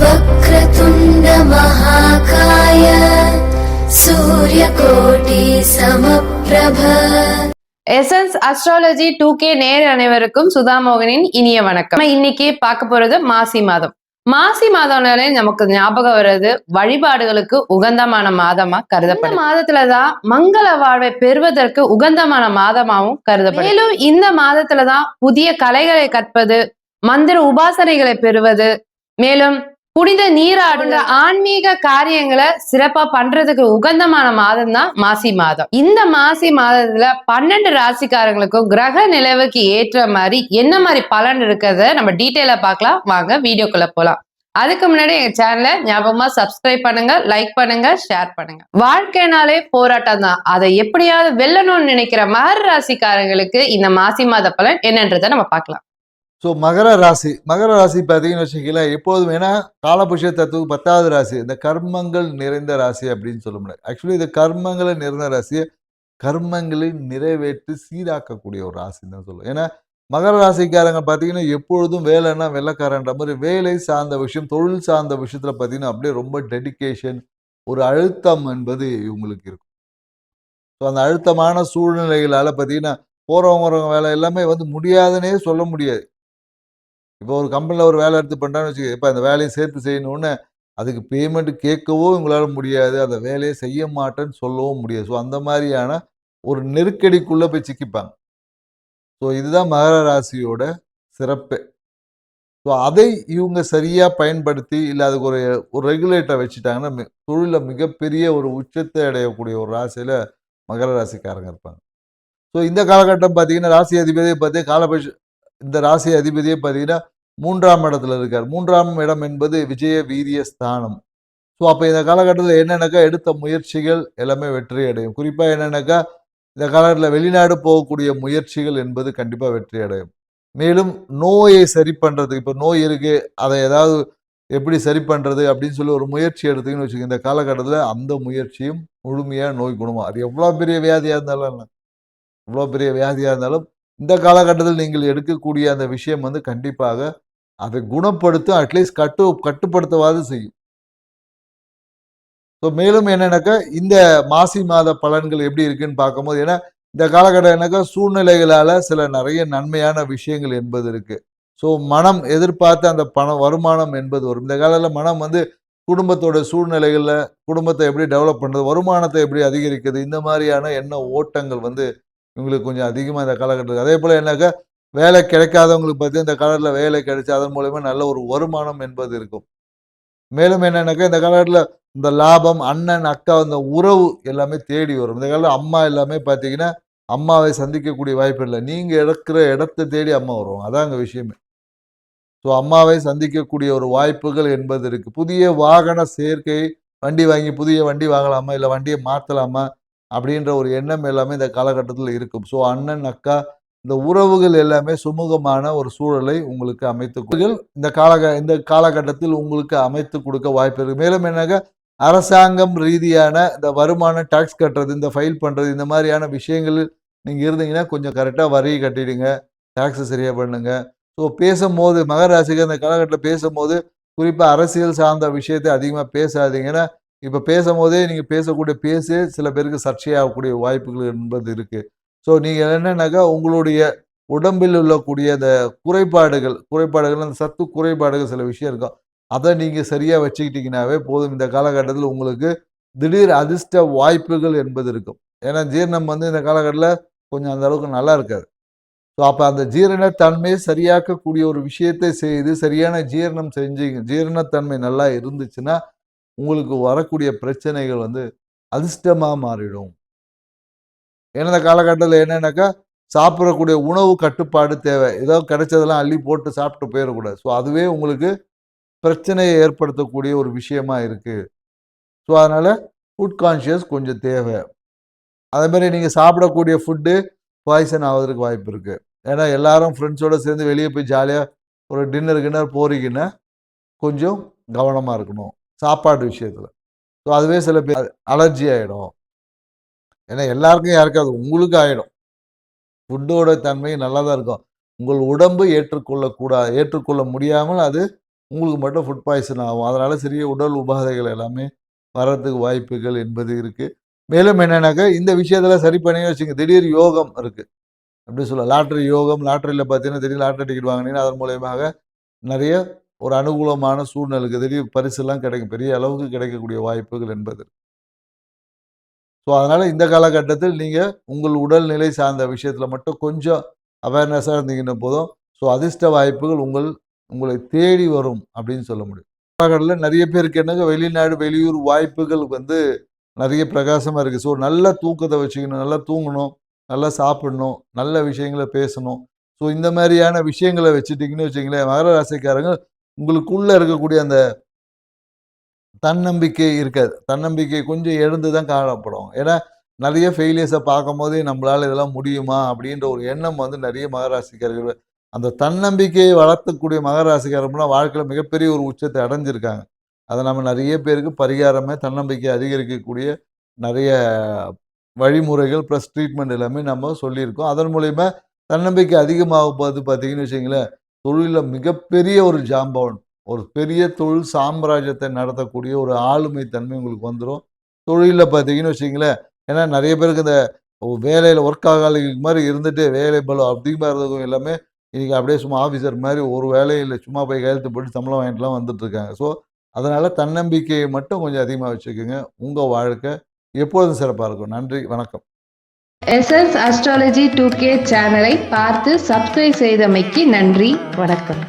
वक्रतुण्ड महाकाय सूर्यकोटि समप्रभ எசன்ஸ் அஸ்ட்ராலஜி டூ கே நேர் அனைவருக்கும் சுதாமோகனின் இனிய வணக்கம் நம்ம இன்னைக்கு பார்க்க போறது மாசி மாதம் மாசி மாதம்னாலே நமக்கு ஞாபகம் வர்றது வழிபாடுகளுக்கு உகந்தமான மாதமா கருதப்படும் இந்த மாதத்துலதான் மங்கள வாழ்வை பெறுவதற்கு உகந்தமான மாதமாவும் கருதப்படும் மேலும் இந்த மாதத்துலதான் புதிய கலைகளை கற்பது மந்திர உபாசனைகளை பெறுவது மேலும் புனித நீராடுங்க ஆன்மீக காரியங்களை சிறப்பா பண்றதுக்கு உகந்தமான மாதம் தான் மாசி மாதம். இந்த மாசி மாதத்துல பன்னெண்டு ராசிக்காரங்களுக்கும் கிரக நிலவுக்கு ஏற்ற மாதிரி என்ன மாதிரி பலன் இருக்கிறத நம்ம டீட்டெயிலா பார்க்கலாம். வாங்க வீடியோக்குள்ள போலாம். அதுக்கு முன்னாடி எங்க சேனலை ஞாபகமா சப்ஸ்கிரைப் பண்ணுங்க லைக் பண்ணுங்க ஷேர் பண்ணுங்க. வாழ்க்கைனாலே போராட்டம் தான். அதை எப்படியாவது வெல்லணும்னு நினைக்கிற மகர ராசிக்காரங்களுக்கு இந்த மாசி மாத பலன் என்னன்றதை நம்ம பார்க்கலாம். ஸோ மகர ராசி மகர ராசி பார்த்தீங்கன்னு வச்சுக்கங்களேன் எப்போதும் ஏன்னா காலபுஷ தத்துவம் பத்தாவது ராசி இந்த கர்மங்கள் நிறைந்த ராசி அப்படின்னு சொல்ல முடியாது. ஆக்சுவலி இது கர்மங்களை நிறைந்த ராசியை கர்மங்களை நிறைவேற்றி சீராக்கக்கூடிய ஒரு ராசின்னு தான் சொல்லுவோம் ஏன்னா மகர ராசிக்காரங்க பார்த்தீங்கன்னா எப்பொழுதும் வேலைன்னா வெள்ளக்காரன்ற மாதிரி வேலை சார்ந்த விஷயம் தொழில் சார்ந்த விஷயத்தில் பார்த்தீங்கன்னா அப்படியே ரொம்ப டெடிகேஷன் ஒரு அழுத்தம் என்பது இவங்களுக்கு இருக்கும். ஸோ அந்த அழுத்தமான சூழ்நிலைகளால் பார்த்தீங்கன்னா போகிறவங்க வரவங்க வேலை எல்லாமே வந்து முடியாதுன்னே சொல்ல முடியாது. இப்போ ஒரு கம்பெனியில் ஒரு வேலை எடுத்து பண்ணுறான்னு வச்சுக்க இப்போ அந்த வேலையை சேர்த்து செய்யணுன்னு அதுக்கு பேமெண்ட் கேட்கவோ உங்களால் முடியாது அந்த வேலையை செய்ய மாட்டேன்னு சொல்லவும் முடியாது. ஸோ அந்த மாதிரியான ஒரு நெருக்கடிக்குள்ளே போய் சிக்கிப்பாங்க. ஸோ இதுதான் மகர ராசியோட சிறப்பு. ஸோ அதை இவங்க சரியாக பயன்படுத்தி இல்லை அதுக்கு ஒரு ஒரு ரெகுலேட்டரை வச்சுட்டாங்கன்னா தொழிலில் மிகப்பெரிய ஒரு உச்சத்தை அடையக்கூடிய ஒரு ராசியில் மகர ராசிக்காரங்க இருப்பாங்க. ஸோ இந்த காலகட்டம் பார்த்தீங்கன்னா ராசி அதிபதியை பார்த்து காலபட்ச இந்த ராசி அதிபதியே பார்த்தீங்கன்னா மூன்றாம் இடத்துல இருக்கார். மூன்றாம் இடம் என்பது விஜய வீரிய ஸ்தானம். ஸோ அப்போ இந்த காலகட்டத்தில் என்னென்னாக்கா எடுத்த முயற்சிகள் எல்லாமே வெற்றி அடையும். குறிப்பாக என்னென்னாக்கா இந்த காலகட்டத்தில் வெளிநாடு போகக்கூடிய முயற்சிகள் என்பது கண்டிப்பாக வெற்றி அடையும். மேலும் நோயை சரி பண்ணுறதுக்கு இப்போ நோய் இருக்குது அதை ஏதாவது எப்படி சரி பண்ணுறது அப்படின்னு சொல்லி ஒரு முயற்சி எடுத்தீங்கன்னு வச்சுக்கோங்க. இந்த காலகட்டத்தில் அந்த முயற்சியும் முழுமையாக நோய் குணமாக அது எவ்வளோ பெரிய வியாதியாக இருந்தாலும் எவ்வளோ பெரிய வியாதியாக இருந்தாலும் இந்த காலகட்டத்தில் நீங்கள் எடுக்கக்கூடிய அந்த விஷயம் வந்து கண்டிப்பாக அதை குணப்படுத்தும் அட்லீஸ்ட் கட்டு கட்டுப்படுத்தவாது செய்யும். ஸோ மேலும் என்னென்னாக்கா இந்த மாசி மாத பலன்கள் எப்படி இருக்குன்னு பார்க்கும்போது ஏன்னா இந்த காலகட்டம் என்னக்கா சூழ்நிலைகளால் சில நிறைய நன்மையான விஷயங்கள் என்பது இருக்குது ஸோ மனம் எதிர்பார்த்த அந்த பணம் வருமானம் என்பது வரும். இந்த காலத்தில் மனம் வந்து குடும்பத்தோட சூழ்நிலைகளில் குடும்பத்தை எப்படி டெவலப் பண்ணுறது வருமானத்தை எப்படி அதிகரிக்கிறது இந்த மாதிரியான எண்ண ஓட்டங்கள் வந்து இவங்களுக்கு கொஞ்சம் அதிகமாக இந்த காலகட்டத்தில் அதே போல் என்னக்கா வேலை கிடைக்காதவங்களுக்கு பார்த்து இந்த காலத்தில் வேலை கிடைச்சி அதன் மூலயமா நல்ல ஒரு வருமானம் என்பது இருக்கும். மேலும் என்னன்னாக்கா இந்த காலகட்டத்தில் இந்த லாபம் அண்ணன் அக்கா இந்த உறவு எல்லாமே தேடி வரும். இந்த காலத்தில் அம்மா எல்லாமே பார்த்தீங்கன்னா அம்மாவை சந்திக்கக்கூடிய வாய்ப்பு இல்லை. நீங்கள் இழக்கிற இடத்தை தேடி அம்மா வருவாங்க. அதான் அங்கே விஷயமே. ஸோ அம்மாவை சந்திக்கக்கூடிய ஒரு வாய்ப்புகள் என்பது இருக்குது புதிய வாகன சேர்க்கை வண்டி வாங்கி புதிய வண்டி வாங்கலாமா? இல்லை வண்டியை மாற்றலாமா அப்படின்ற ஒரு எண்ணம் எல்லாமே இந்த காலகட்டத்தில் இருக்கும். ஸோ அண்ணன் அக்கா இந்த உறவுகள் எல்லாமே சுமூகமான ஒரு சூழலை உங்களுக்கு அமைத்து இந்த காலக இந்த காலகட்டத்தில் உங்களுக்கு அமைத்து கொடுக்க வாய்ப்பு இருக்கு. மேலும் என்னங்க அரசாங்கம் ரீதியான இந்த வருமான டாக்ஸ் கட்டுறது இந்த ஃபைல் பண்ணுறது இந்த மாதிரியான விஷயங்களில் நீங்கள் இருந்தீங்கன்னா கொஞ்சம் கரெக்டாக வரி கட்டிடுங்க டாக்ஸை சரியாக பண்ணுங்க. ஸோ பேசும்போது மகர ராசிக்கு அந்த காலகட்டத்தில் பேசும்போது குறிப்பாக அரசியல் சார்ந்த விஷயத்தை அதிகமாக பேசாதீங்க. ஏன்னா இப்போ பேசும்போதே நீங்கள் பேசக்கூடிய பேசே சில பேருக்கு சர்ச்சையாகக்கூடிய வாய்ப்புகள் என்பது இருக்குது ஸோ நீங்கள் என்னென்னாக்கா உங்களுடைய உடம்பில் உள்ளக்கூடிய அந்த குறைபாடுகள் குறைபாடுகள் அந்த சத்து குறைபாடுகள் சில விஷயம் இருக்கும். அதை நீங்கள் சரியாக வச்சுக்கிட்டிங்கனாவே போதும். இந்த காலகட்டத்தில் உங்களுக்கு திடீர் அதிர்ஷ்ட வாய்ப்புகள் என்பது இருக்கும். ஏன்னா ஜீரணம் வந்து இந்த காலகட்டத்தில் கொஞ்சம் அந்த அளவுக்கு நல்லா இருக்காது. ஸோ அப்போ அந்த ஜீரணத்தன்மையை சரியாக்கக்கூடிய ஒரு விஷயத்தை செய்து சரியான ஜீரணம் செஞ்சீங்க ஜீரணத்தன்மை நல்லா இருந்துச்சுன்னா உங்களுக்கு வரக்கூடிய பிரச்சனைகள் வந்து அதிர்ஷ்டமாக மாறிடும். ஏன்னா இந்த காலகட்டத்தில் என்னென்னாக்கா சாப்பிடக்கூடிய உணவு கட்டுப்பாடு தேவை. ஏதோ கிடைச்சதெல்லாம் அள்ளி போட்டு சாப்பிட்டு போயிடக்கூடாது ஸோ அதுவே உங்களுக்கு பிரச்சனையை ஏற்படுத்தக்கூடிய ஒரு விஷயமா இருக்குது ஸோ அதனால் ஃபுட் கான்ஷியஸ் கொஞ்சம் தேவை. அதே மாதிரி நீங்கள் சாப்பிடக்கூடிய ஃபுட்டு பாய்சன் ஆவதற்கு வாய்ப்பு இருக்குது ஏன்னா எல்லாரும் ஃப்ரெண்ட்ஸோடு சேர்ந்து வெளியே போய் ஜாலியாக ஒரு டின்னர் கின்னர் போறீங்கன்னா கொஞ்சம் கவனமாக இருக்கணும். சாப்பாடு விஷயத்தில். ஸோ அதுவே சில பேர் அலர்ஜி ஆகிடும் ஏன்னா எல்லாருக்கும் யாருக்காது உங்களுக்கு ஆகிடும் ஃபுட்டோட தன்மை நல்லா தான் இருக்கும். உங்கள் உடம்பு ஏற்றுக்கொள்ளக்கூடாது ஏற்றுக்கொள்ள முடியாமல் அது உங்களுக்கு மட்டும் ஃபுட் பாய்சன் ஆகும். அதனால் சிறிய உடல் உபாதைகள் எல்லாமே வர்றதுக்கு வாய்ப்புகள் என்பது இருக்குது மேலும் என்னென்னாக்கா இந்த விஷயத்தில் சரி பண்ணி வச்சுங்க. திடீர் யோகம் இருக்குது அப்படி சொல்ல லாட்ரி யோகம் லாட்ரியில் பார்த்தீங்கன்னா திடீர் லாட்ரி டிக்கெட் வாங்கினீங்கன்னா அதன் மூலயமாக நிறைய ஒரு அனுகூலமான சூழ்நிலைக்கு திடீர் பரிசெல்லாம் கிடைக்கும் பெரிய அளவுக்கு கிடைக்கக்கூடிய வாய்ப்புகள் என்பது. ஸோ அதனால் இந்த காலகட்டத்தில் நீங்கள் உங்கள் உடல்நிலை சார்ந்த விஷயத்தில் மட்டும் கொஞ்சம் அவேர்னஸாக இருந்தீங்கன்னா போதும். ஸோ அதிர்ஷ்ட வாய்ப்புகள் உங்கள் உங்களை தேடி வரும் அப்படின்னு சொல்ல முடியும். காலகட்டத்தில் நிறைய பேருக்கு என்னங்க வெளிநாடு வெளியூர் வாய்ப்புகள் வந்து நிறைய பிரகாசமாக இருக்குது ஸோ நல்ல தூக்கத்தை வச்சுக்கணும் நல்லா தூங்கணும் நல்லா சாப்பிடணும் நல்ல விஷயங்களை பேசணும். ஸோ இந்த மாதிரியான விஷயங்களை வச்சுட்டிங்கன்னு வச்சுங்களேன் மகர ராசிக்காரங்க உங்களுக்குள்ள இருக்கக்கூடிய அந்த தன்னம்பிக்கை இருக்காது. தன்னம்பிக்கை கொஞ்சம் எழுந்து தான் காணப்படும். ஏன்னா நிறைய ஃபெயிலியர்ஸை பார்க்கும் போதே நம்மளால் இதெல்லாம் முடியுமா? அப்படின்ற ஒரு எண்ணம் வந்து நிறைய மகராசிக்காரர்கள் அந்த தன்னம்பிக்கையை வளர்த்தக்கூடிய மகராசிக்காரம்னா வாழ்க்கையில் மிகப்பெரிய ஒரு உச்சத்தை அடைஞ்சிருக்காங்க. அதை நம்ம நிறைய பேருக்கு பரிகாரமே தன்னம்பிக்கை அதிகரிக்கக்கூடிய நிறைய வழிமுறைகள் ப்ளஸ் ட்ரீட்மெண்ட் எல்லாமே நம்ம சொல்லியிருக்கோம். அதன் மூலயமா தன்னம்பிக்கை அதிகமாகும் போது பார்த்தீங்கன்னு வச்சிங்களேன் தொழிலில் மிகப்பெரிய ஒரு ஜாம்பவன். ஒரு பெரிய தொழில் சாம்ராஜ்யத்தை நடத்தக்கூடிய ஒரு ஆளுமை தன்மை உங்களுக்கு வந்துடும் தொழிலில் பார்த்தீங்கன்னு வச்சிங்களேன் ஏன்னா நிறைய பேருக்கு இந்த வேலையில் ஒர்க் ஆகாலிக்கு மாதிரி இருந்துட்டு வேலை பலம் அதிகமாக இருந்ததும் எல்லாமே இன்றைக்கி அப்படியே சும்மா ஆஃபீஸர் மாதிரி ஒரு வேலையில் சும்மா போய் கையெழுத்து போட்டு சம்பளம் வாங்கிட்டுலாம் வந்துட்டுருக்காங்க ஸோ அதனால் தன்னம்பிக்கையை மட்டும் கொஞ்சம் அதிகமாக வச்சுக்கோங்க. உங்கள் வாழ்க்கை எப்பொழுதும் சிறப்பாக இருக்கும். நன்றி வணக்கம். எஸ்எஸ் அஸ்ட்ராலஜி டூ கே சேனலை பார்த்து சப்ஸ்கிரைப் செய்தமைக்கு நன்றி. வணக்கம்.